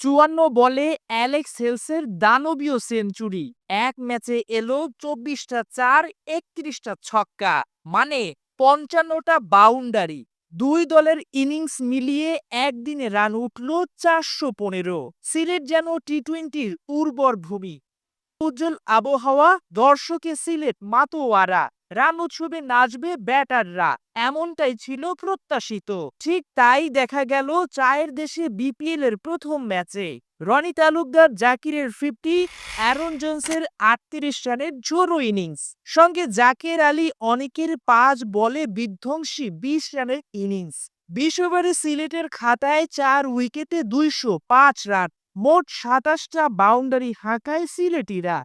চুয়ান্ন বলে অ্যালেক্স হেলসের দানবীয় সেঞ্চুরি। এক ম্যাচে এলো চব্বিশটা চার, একত্রিশটা ছক্কা। মানে পঞ্চান্নটা বাউন্ডারি। দুই দলের ইনিংস মিলিয়ে একদিনে রান উঠল চারশো পনেরো। সিলেট যেন টি টোয়েন্টির উর্বর ভূমি। উজ্জ্বল আবহাওয়া, দর্শকে সিলেট, মাতোয়ারা। রান উৎসবে নাচবে ব্যাটাররা। এমনটাই ছিল প্রত্যাশিত। ঠিক তাই দেখা গেল চায়ের দেশে বিপিএল এর প্রথম ম্যাচে। রনি তালুকদার জাকিরের ফিফটি, অ্যারন জোন্সের আটত্রিশ রানের জোরো ইনিংস। সঙ্গে জাকির আলী অনেকের পাঁচ বলে বিধ্বংসী বিশ রানের ইনিংস। বিশ ওভারে সিলেটের খাতায় চার উইকেটে দুইশো পাঁচ রান। মোট সাতাশটা বাউন্ডারি হাঁকায় সিলেটিরা।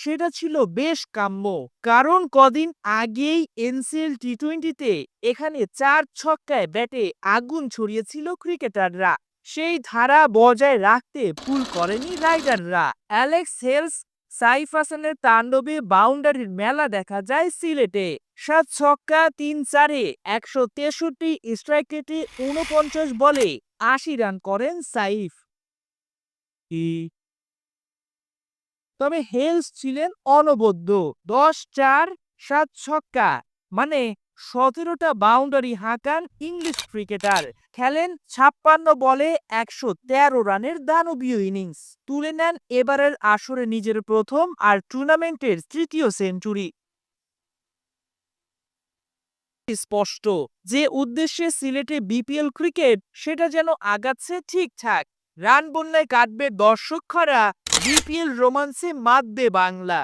সেটা ছিল বেশ কাম্য, কারণ কদিন আগেই এনসিএল টি টোয়েন্টিতে এখানে চার ছক্কায় ব্যাটে আগুন ছড়িয়েছিল ক্রিকেটাররা। সেই ধারা বজায় রাখতে ভুল করেনি রাইডাররা। অ্যালেক্স হেলস সাইফ হাসানের তাণ্ডবে বাউন্ডারির মেলা দেখা যায় সিলেটে। সাত ছক্কা তিন চারে একশো তেষট্টি স্ট্রাইক রেটে উনপঞ্চাশ বলে আশি রান করেন সাইফ। তবে হেলস ছিলেন অনবদ্য দশ চার সাত ছক্কা মানে সতেরোটা বাউন্ডারি হাঁকান ইংলিশ ক্রিকেটার খেলেন ছাপ্পান্ন বলে একশো তেরো রানের দানবীয় ইনিংস তুলে নেন এবারের আসরে নিজের প্রথম আর টুর্নামেন্টের তৃতীয় সেঞ্চুরি স্পষ্ট যে উদ্দেশ্যে সিলেটে বিপিএল ক্রিকেট সেটা যেন আগাচ্ছে ঠিকঠাক। রান বন্যায় কাটবে দর্শক খরা বিপিএল রোমান্সে মাতবে বাংলা।